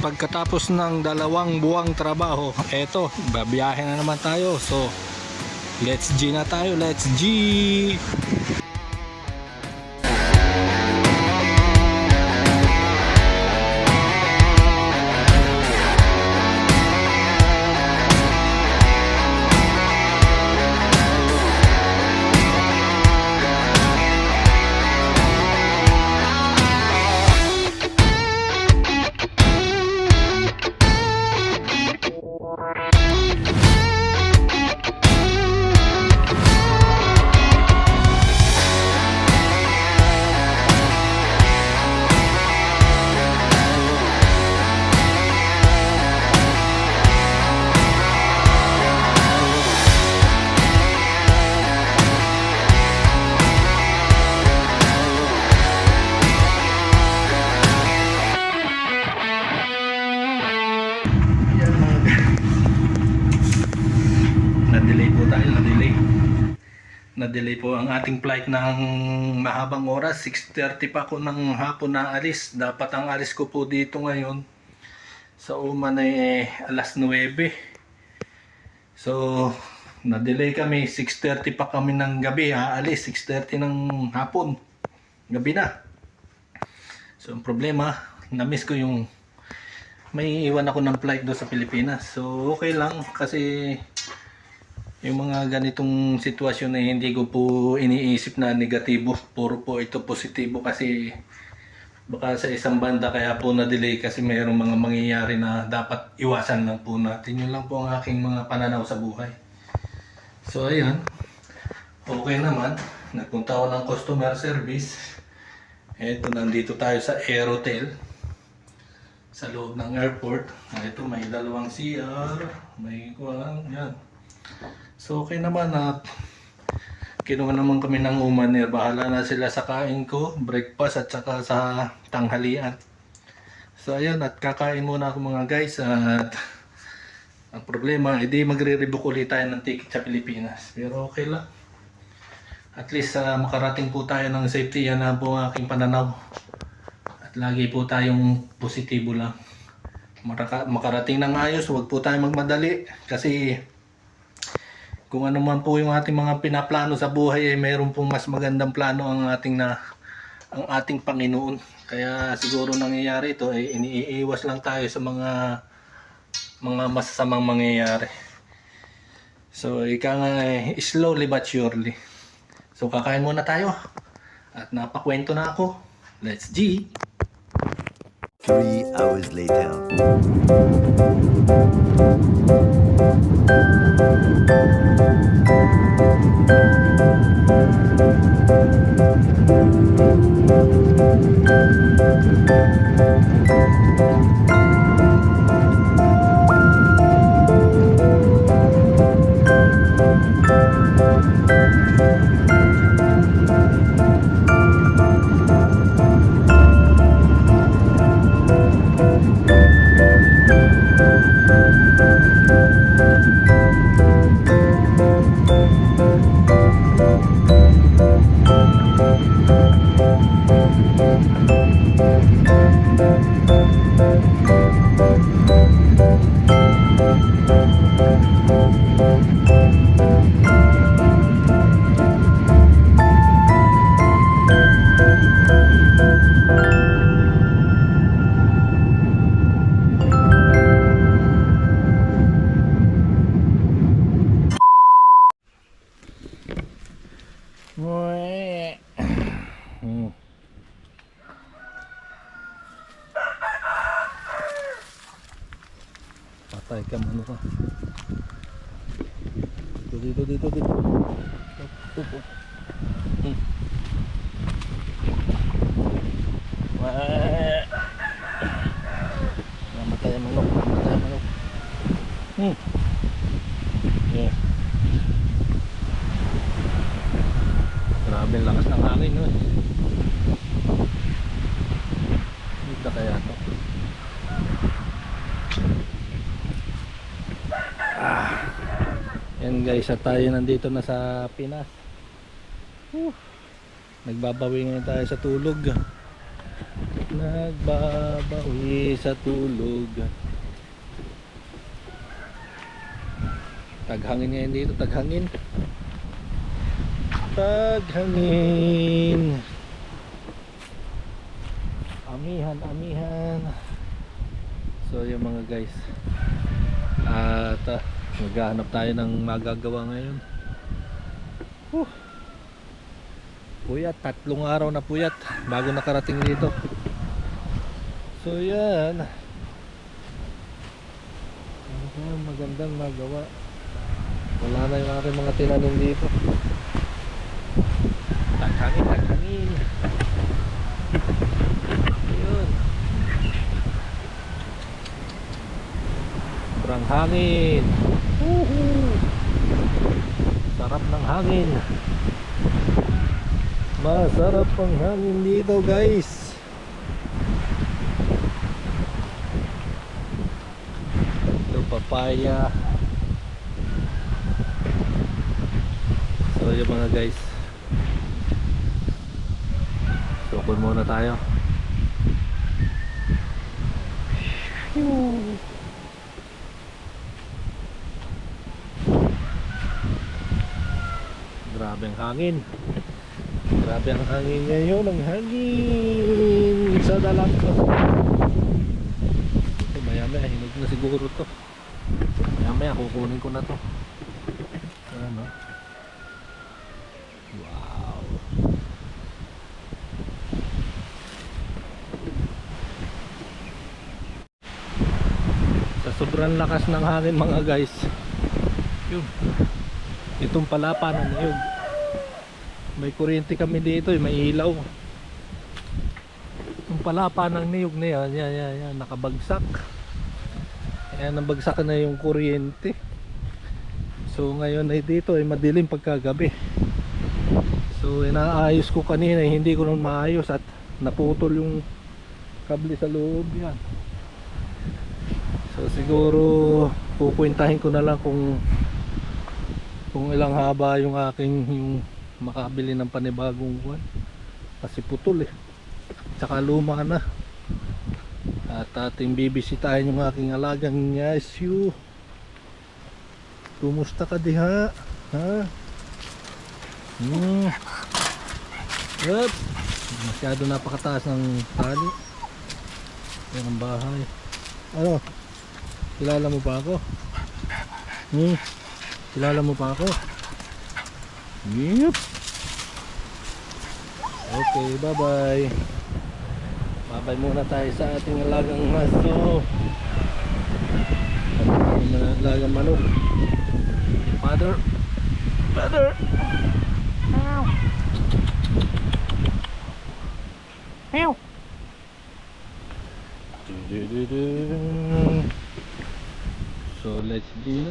At pagkatapos ng dalawang buwang trabaho, eto, babiyahe na naman tayo. So, let's G na tayo. Let's G! Na-delay po ang ating flight ng mahabang oras. 6.30 pa ako ng hapon na alis. Dapat ang alis ko po dito ngayon sa Uman ay alas 9. So, na-delay kami. 6.30 pa kami ng gabi. Aalis, 6.30 ng hapon. Gabi na. So, ang problema, na-miss ko yung may iwan ako ng flight doon sa Pilipinas. So, okay lang kasi yung mga ganitong sitwasyon na hindi ko po iniisip na negatibo. Puro po ito positibo kasi baka sa isang banda kaya po na-delay kasi mayroong mga mangyayari na dapat iwasan lang po natin. Yun lang po ang aking mga pananaw sa buhay. So, ayan. Okay naman. Nagpunta ako ng customer service. Eto, nandito tayo sa Aerotel sa loob ng airport. Ito, may dalawang CR, may kuwan, yan. So, okay naman at kinuha naman kami ng umaner. Bahala na sila sa kain ko, breakfast at saka sa tanghalian. So, ayun, at kakain muna ako mga guys at ang problema, edi magre-rebook ulit tayo ng ticket sa Pilipinas. Pero okay lang. At least ah, makarating po tayo ng safety, yan na po aking pananaw. At lagi po tayong positibo lang. Maraka, makarating ng ayos, huwag po tayong magmadali. Kasi kung ano man po yung ating mga pinaplano sa buhay ay mayroon pong mas magandang plano ang ating na ang ating Panginoon. Kaya siguro nangyayari ito ay iniiwas lang tayo sa mga mga masasamang mangyayari. So, ika nga eh, slowly but surely. So, kakain muna tayo. At napakwento na ako. Let's G! Three hours later. Yan guys, at tayo nandito na sa Pinas. Whew. Nagbabawi ngayon tayo sa tulog. Nagbabawi sa tulog. Taghangin ngayon dito, taghangin. Taghangin. Amihan, amihan. So yung mga guys. At uh, maghahanap tayo ng magagawa ngayon. Whew. Puyat, tatlong araw na puyat bago nakarating dito. So yan. Magandang magawa? Wala na yung aking mga tinanim dito. Taghangin, taghangin. Yun. Sobrang hangin. Woohoo! Sarap ng hangin. Masarap ang hangin dito guys. Ito papaya. So yung mga guys. Sukon muna tayo. Grabe ang hangin. Grabe ang hangin ngayon, ang hangin sa dalang ko. Ito maya maya, hinog na siguro to. Maya maya, kukunin ko na to. Ano? Wow. Sa sobrang lakas ng hangin mga guys. Yun. Itong palapanan na yun. May kuryente kami dito, eh, may ilaw. Yung palapa ng niyog yan, yan, yan, yan, nakabagsak. Ayan, nabagsak na yung kuryente. So ngayon ay dito ay madilim pagkagabi. So inaayos ko kanina, eh, hindi ko nun maayos at naputol yung kable sa loob yan. So siguro pupuntahin ko na lang kung kung ilang haba yung aking yung makabili ng panibagong buwan kasi putol eh. Tsaka luma na. At ating bibisitahin yung aking alagang yasyu kumusta ka diha? Ha? Hmm. Yup. masyado napakataas ng tali. Yan ang bahay. Ano? Kilala mo pa ako? Hmm kilala mo pa ako Yep. Okay, bye-bye. Bye-bye muna tayo sa ating alagang maso. Alagang manok. Father. Father. Meow. Meow. So let's do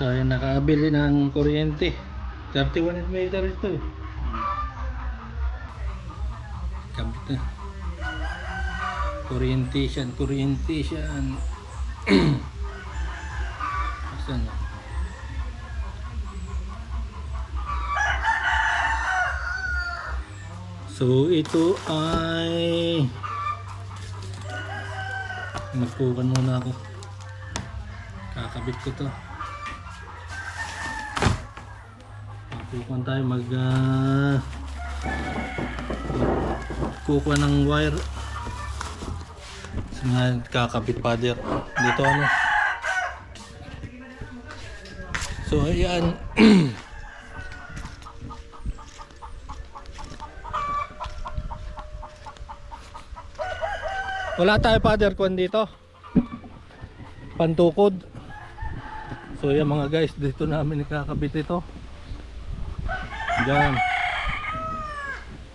So, ayan, nakabili ng kuryente. 31 meter ito eh. Kabit. Kuryente siyan, kuryente siyan. Asan na? So, ito ay... Magpukan muna ako. Kakabit ko to. Magpukan tayo mag... ah, kukuha ng wire. So, nga, kakabit father. Dito ano. So, ayan. Wala tayo father kung dito. Pantukod. So yan mga guys, dito namin ikakabit ito. Diyan.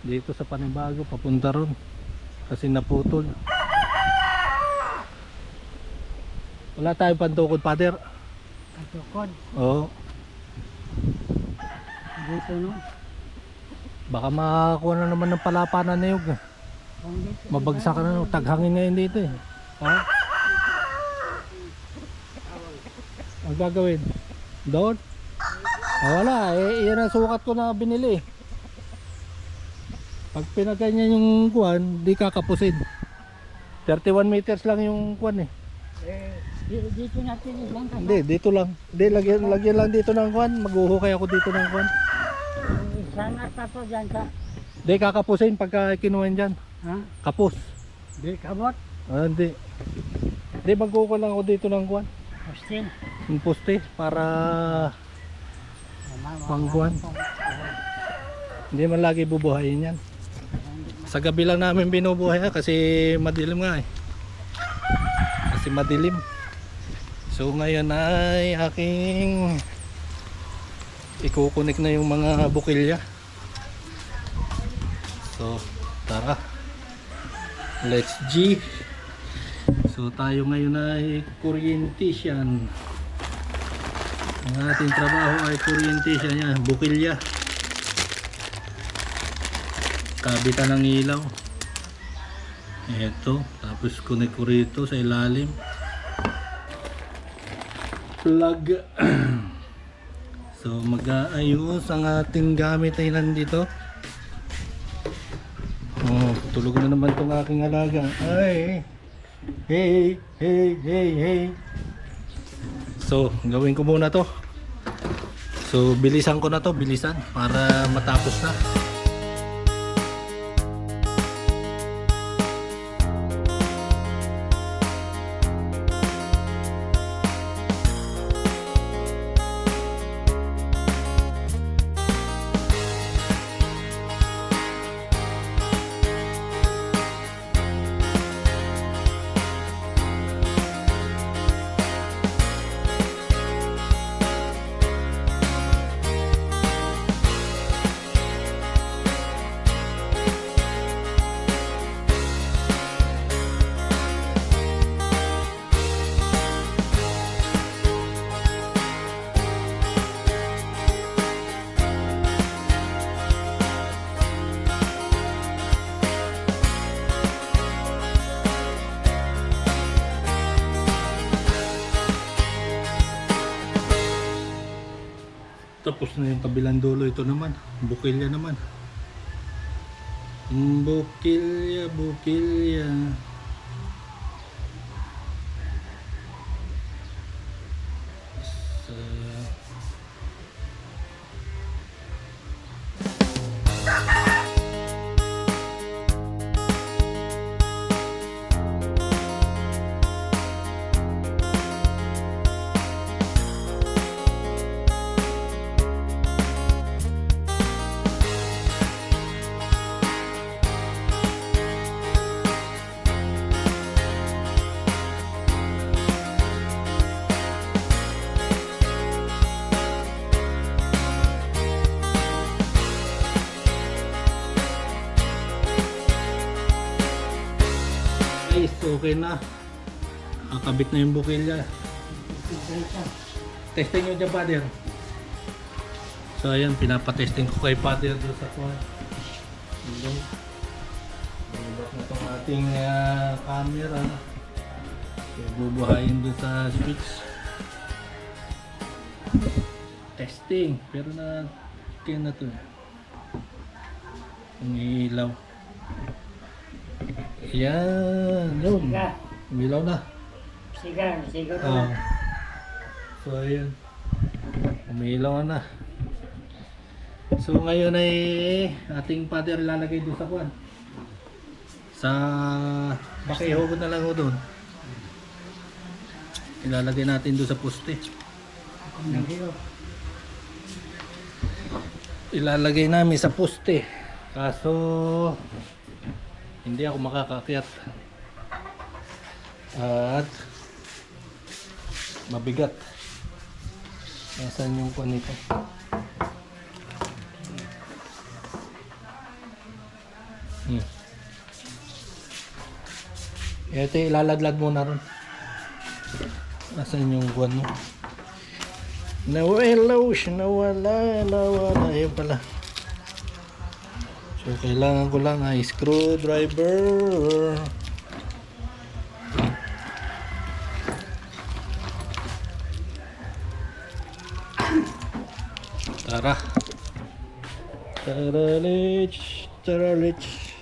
Dito sa panibago, papunta ron. Kasi naputol. Wala tayong pantukod, father. Katukod. Oo. Dito no. Baka makakuha na naman ng palapanan na dito. Mabagsak na, no? taghangin ngayon dito eh. Ha? Ang gagawin? Doon? Ah, wala, eh, yan ang sukat ko na binili. Pag pinaganyan yung kuwan, di kakapusin. 31 meters lang yung kuwan eh. Eh, di- dito natin lang kasi. Hindi, dito lang. Hindi, lagyan, lagyan lang dito ng kuwan. Maghuhukay ako dito ng kuwan. Sana pa po dyan sa. Di kakapusin pagka kinuha dyan. Ha? Kapus. Di kabot. Ah, hindi. Hindi, maghuhukay lang ako dito ng kuwan. Hostel. Yung poste para Pangkuhan. Hindi man lagi bubuhayin yan. Sa gabi lang namin binubuhay ha, kasi madilim nga eh. Kasi madilim. So ngayon ay aking ikukunik na yung mga bukilya. So tara. Let's G. So tayo ngayon ay kuryentician. Ang ating trabaho ay kuryentician yan, bukilya. Kabitan ng ilaw. Ito, tapos kunik ko rito sa ilalim. Plug. so mag-aayos ang ating gamit ay nandito. Oh, tulog na naman tong aking alaga. Ay. Hey, hey, hey, hey. So, gawin ko muna to. So, bilisan ko na to, bilisan para matapos na. Tapos na yung kabilang dulo. Ito naman, bukilya naman. Bukilya, bukilya. Guys, okay na. Nakakabit na yung bukilya. Testing nyo dyan, Father. So, ayan, pinapatesting ko kay Father doon sa kuha. Yung Bubat na itong ating ah, camera. So, bubuhayin doon sa switch. Testing. Pero na, kaya na to. Ang ilaw. Ayan, yun. Siga. Umilaw na. Siga. Siga Oo. na. So, ayun. Umilaw na. So, ngayon ay ating father ilalagay doon sa kwan. Sa bakiho ko na lang ho doon. Ilalagay natin doon sa poste. Ilalagay namin sa poste. Kaso, hindi ako makakakyat. At, mabigat. Nasaan yung kwan nito? Hmm. Ito ilalaglag muna ron. Nasaan yung kwan mo? Nawala siya, nawala, nawala. Ayun pala. So, kailangan ko lang ay screwdriver. Tara. Taralich, taralich.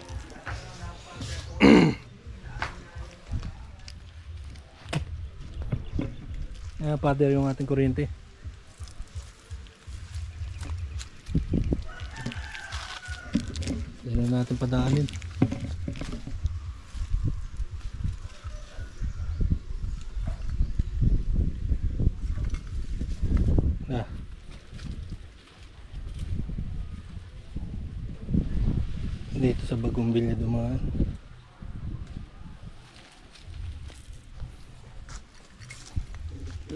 Ayan, father yung ating kuryente. Yan na natin padaanin. Ah. Dito sa bagong bilya dumaan.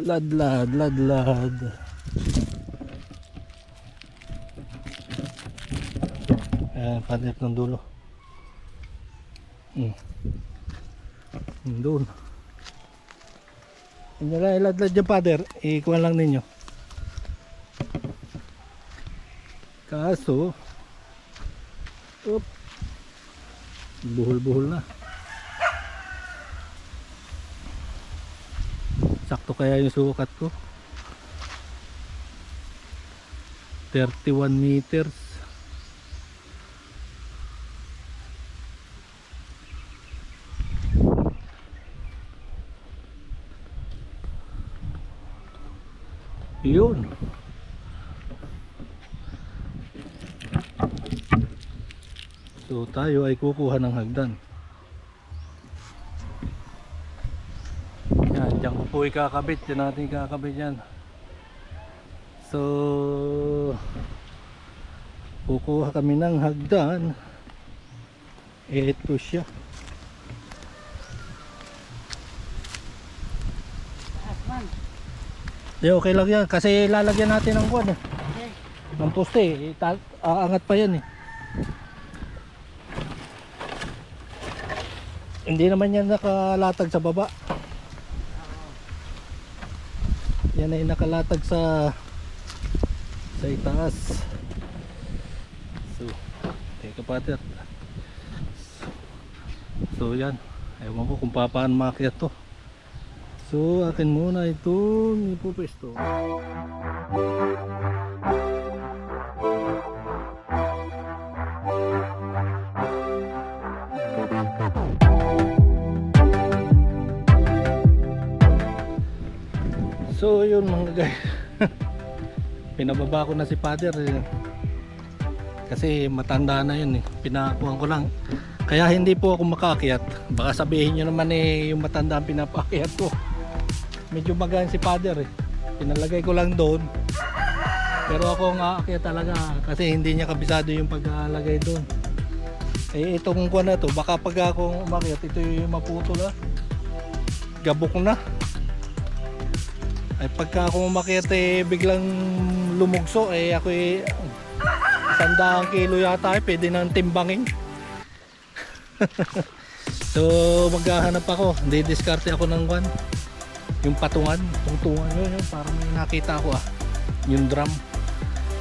Lad lad lad lad. Ayan, panit ng dulo. Hmm, Doon. Hindi lang iladlad dyan, father. Ikuha lang ninyo. Kaso, up, buhol-buhol na. Sakto kaya yung sukat ko. 31 meters. Yun. So tayo ay kukuha ng hagdan. Yan, dyan ko po ikakabit. Dyan natin ikakabit yan. So, kukuha kami ng hagdan. Ito siya. Asman. Di, okay lang yan. Kasi lalagyan natin ng kwan eh. Okay. ng poste eh. Ita- aangat pa yan eh hindi naman yan nakalatag sa baba yan ay nakalatag sa sa itaas so teka pater so yan ewan ko kung paano makiat to so akin muna itong ipupesto So yun mga guys. Pinababa ko na si father eh. Kasi matanda na yun eh. Pinakuhan ko lang. Kaya hindi po ako makakyat. Baka sabihin nyo naman eh Yung matanda ang pinapakyat ko Medyo magaan si father eh. Pinalagay ko lang doon. Pero ako nga aakyat talaga Kasi hindi niya kabisado yung paglalagay doon. Eh itong kuha na to Baka pag ako umakyat Ito yung maputol ah. Gabok na. Ay pagka ako umakyat eh biglang lumugso eh ako eh sandaang kilo yata eh pwede nang timbangin. So maghahanap ako. Hindi diskarte ako ng kwan yung patungan tungtungan. Yun yun parang may nakita ko ah. Yung drum.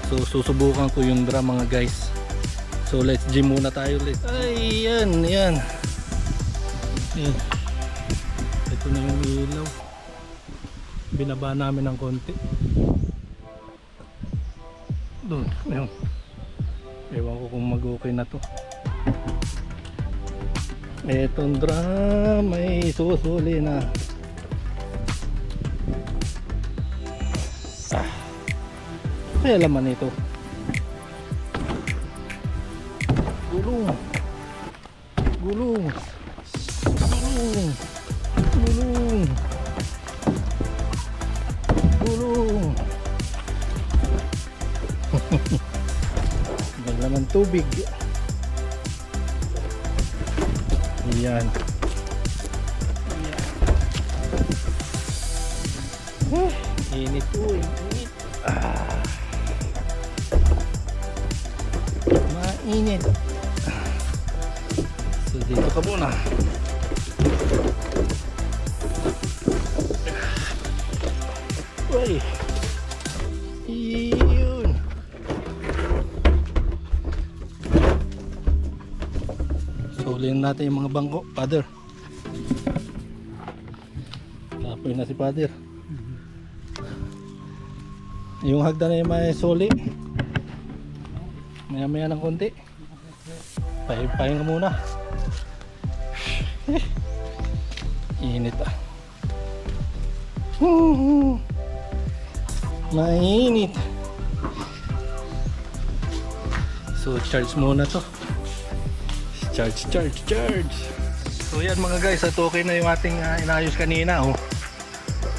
So susubukan ko yung drum mga guys. So let's gym muna tayo ulit. Ay yan yan. Yan. Ito na yung ilaw. Binaba namin ng konti. Doon ayun. Ewan ko kung mag okay na to. Etong drum ay susuli na kaya laman ito gulong gulong gulong gulong gulong May laman tubig. Ayan. Huh, init po, init. Mainit. So dito ka muna. Uy. Yun. Sulin natin yung mga bangko, father. Tapoy na si father. Yung hagdan yung may suli. Maya maya ng konti. Pahinga pahinga muna. Init ah. Mainit. So charge muna to. Charge, charge, charge. So yan mga guys, at okay na yung ating ah, inayos kanina. Oh.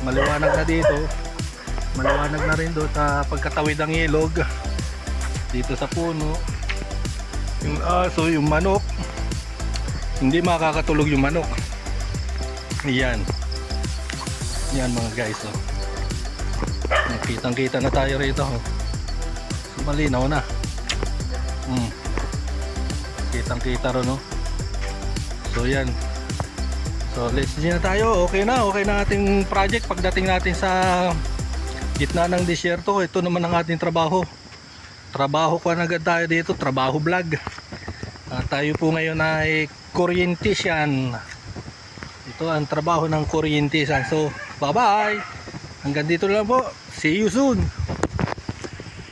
Maliwanag na dito. Maliwanag na rin doon sa pagkatawid ng ilog. Dito sa puno. Yung aso, yung manok. Hindi makakatulog yung manok. Yan. Yan mga guys. Oh. Kitang kita na tayo rito. Oh. So, malinaw na. Hmm kitang kita ron no so yan so let's see na tayo okay na okay na ating project pagdating natin sa gitna ng disyerto ito naman ang ating trabaho trabaho ko na agad tayo dito trabaho vlog. Ah, tayo po ngayon ay kuryentisian. Ito ang trabaho ng kuryentisian. So bye bye hanggang dito lang po. See you soon